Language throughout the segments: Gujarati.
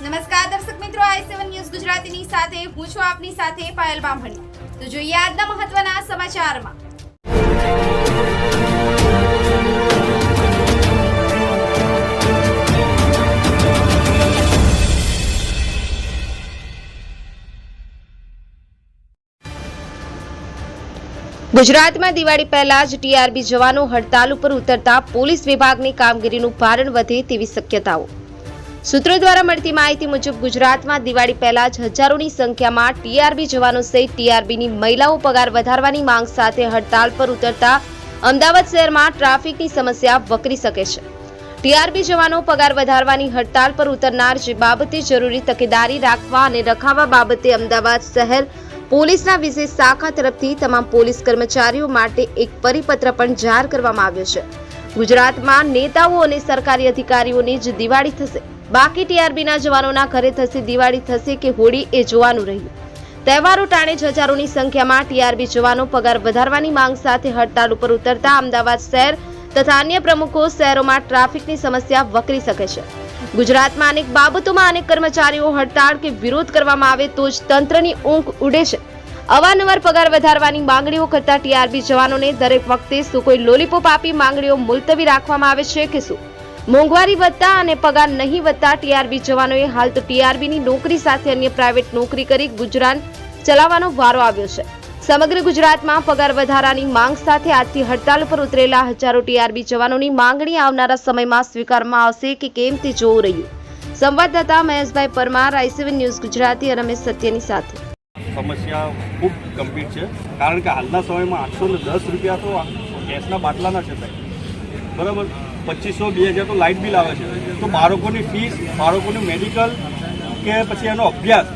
નમસ્કાર દર્શક મિત્રો, આઈ સેવન ન્યૂઝ ગુજરાતીની સાથે, હું છું આપની સાથે પાયલ બામણી. તો જોઈએ આજના મહત્વના સમાચારમાં. ગુજરાતમાં દિવાળી પહેલા જ ટીઆરબી જવાનો હડતાલ ઉપર ઉતરતા પોલીસ વિભાગની કામગીરીનું ભારણ વધે તેવી શક્યતાઓ. સૂત્રો દ્વારા મળતી માહિતી મુજબ ગુજરાતમાં દિવાળી પહેલા જ હજારોની સંખ્યામાં ટીઆરબી જવાનો સહિત ટીઆરબીની મહિલાઓ પગાર વધારવાની માંગ સાથે હડતાલ પર ઉતરતા અમદાવાદ શહેરમાં ટ્રાફિકની સમસ્યા વકરી શકે છે. ટીઆરબી જવાનો પગાર વધારવાની હડતાલ પર ઉતરનાર જે બાબતે જરૂરી તકેદારી રાખવા અને રખાવા બાબતે અમદાવાદ શહેર પોલીસના વિશેષ શાખા તરફથી તમામ પોલીસ કર્મચારીઓ માટે એક પરિપત્ર પણ જાહેર કરવામાં આવ્યો છે. ગુજરાતમાં નેતાઓ અને સરકારી અધિકારીઓની જ દિવાળી થશે. બાકી ટીઆરબીના જવાનોના ઘરે થશે દિવાળી, થશે કે હોળી એ જોવાનું રહ્યું. તહેવારો ટાણે હજારોની સંખ્યામાં ટીઆરબી જવાનો પગાર વધારવાની માંગ સાથે હડતાલ ઉપર ઉતરતા અમદાવાદ શહેર તથા અન્ય પ્રમુખો શહેરોમાં ટ્રાફિકની સમસ્યા વકરી શકે છે. ગુજરાતમાં અનેક બાબતોમાં અનેક કર્મચારીઓ હડતાળ કે વિરોધ કરવામાં આવે તો જ તંત્રની ઊંઘ ઉડે છે. અવારનવાર પગાર વધારવાની માંગણીઓ કરતા ટીઆરબી જવાનોને દરેક વખતે શું કોઈ લોલીપોપ આપી માંગણીઓ મુલતવી રાખવામાં આવે છે કે શું? મોંઘવારી વધતા અને પગાર નહીં વધતા ટીઆરબી જવાનોએ હાલ તો ટીઆરબીની નોકરી સાથે અન્ય પ્રાઇવેટ નોકરી કરી ગુજરાન ચલાવવાનો વારો આવ્યો છે. સમગ્ર ગુજરાતમાં પગાર વધારાની માંગ સાથે આજથી હડતાલ પર ઉતરેલા હજારો ટીઆરબી જવાનોની માંગણી આવનારા સમયમાં સ્વીકારવામાં આવશે કે કેમ તે જોવું રહ્યું. સંવાદદાતા Maheshbhai Parmar I C one news Gujarati અને રમેશ સત્યની સાથે. સમસ્યા ખૂબ ગંભીર છે. કારણ કે હાલના સમયમાં આઠસો ને દસ રૂપિયા તો ગેસના બાટલાના છે બરાબર? પચીસો બે હજાર તો લાઇટ બિલ આવે છે. તો બાળકોની ફીસ બાળકોનું મેડિકલ કે પછી એનો અભ્યાસ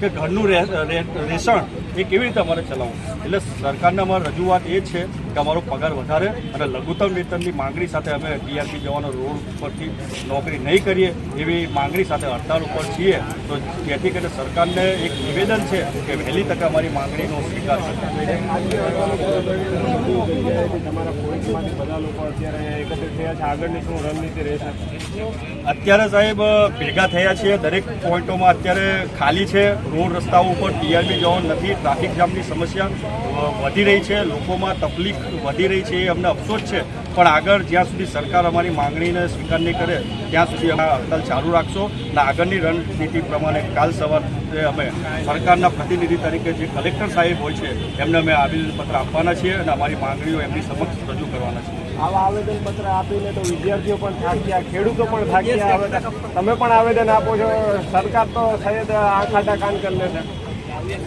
કે ઘરનું રે- રે- રેશન એ કેવી રીતે અમારે ચલાવવું? એટલે સરકારને અમારી રજૂઆત એ છે કે અમારો પગાર વધારે અને લઘુત્તમ વેતનની માંગણી સાથે અમે ટીઆરપી જવાનો રોડ ઉપરથી નોકરી નહીં કરીએ એવી માંગણી સાથે હડતાલ ઉપર છીએ. તો જેથી કરીને સરકારને એક નિવેદન છે કે વહેલી તકે અમારી માંગણીનો સ્વીકાર છે અત્યારે સાહેબ, ભેગા થયા છીએ દરેક પોઈન્ટોમાં. અત્યારે ખાલી છે, રોડ રસ્તાઓ ઉપર ટીઆરબી જવાનું નથી, ટ્રાફિક જામની સમસ્યા વધી રહી છે, લોકોમાં તકલીફ વધી રહી છે એ અમને અફસોસ છે. પણ આગળ જ્યાં સુધી સરકાર અમારી માંગણીને સ્વીકાર નહીં કરે ત્યાં સુધી અમે આ હડતાલ ચાલુ રાખશો. અને આગળની રણનીતિ પ્રમાણે કાલ સવારે અમે સરકારના પ્રતિનિધિ તરીકે જે કલેક્ટર સાહેબ હોય છે એમને અમે આવેદનપત્ર આપવાના છીએ અને અમારી માંગણીઓ એમની સમક્ષ રજૂ કરવાના છીએ. આવા આવેદનપત્ર આપીને તો વિદ્યાર્થીઓ પણ થાક્યા ખેડૂતો પણ થાક્યા તો તમે પણ આવેદન આપો છો સરકાર તો સાહેબ આંખ આડા કાન કરી લે છે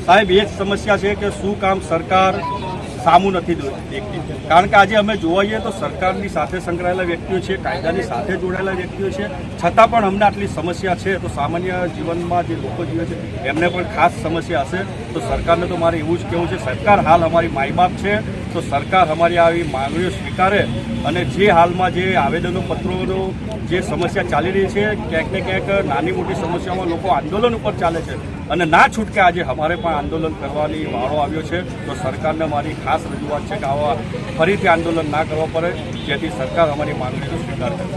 સાહેબ એ જ સમસ્યા છે કે શું કામ સરકાર સામું નથી દેખતી. કારણ કે આજે અમે જોવા તો સરકારની સાથે સંકળાયેલા વ્યક્તિઓ છે, કાયદાની સાથે જોડાયેલા વ્યક્તિઓ છે. છતાં પણ અમને આટલી સમસ્યા છે તો સામાન્ય જીવનમાં જે લોકો જીવે છે, એમને પણ ખાસ સમસ્યા હશે. તો સરકારને તો મારે એવું જ કહેવું છે, સરકાર હાલ અમારી માયબાપ છે, તો સરકાર અમારી આવી માંગણીઓ સ્વીકારે અને જે હાલમાં જે આવેદનો પત્રોનો જે સમસ્યા ચાલી રહી છે, ક્યાંક ને ક્યાંક નાની મોટી સમસ્યામાં લોકો આંદોલન ઉપર ચાલે છે અને ના છૂટકે આજે અમારે પણ આંદોલન કરવાની વારો આવ્યો છે, તો સરકારને મારી ખાસ રજૂઆત છે કે આવા ફરીથી આંદોલન ના કરવા પડે, જેથી સરકાર અમારી માંગણીનો સ્વીકાર કરે.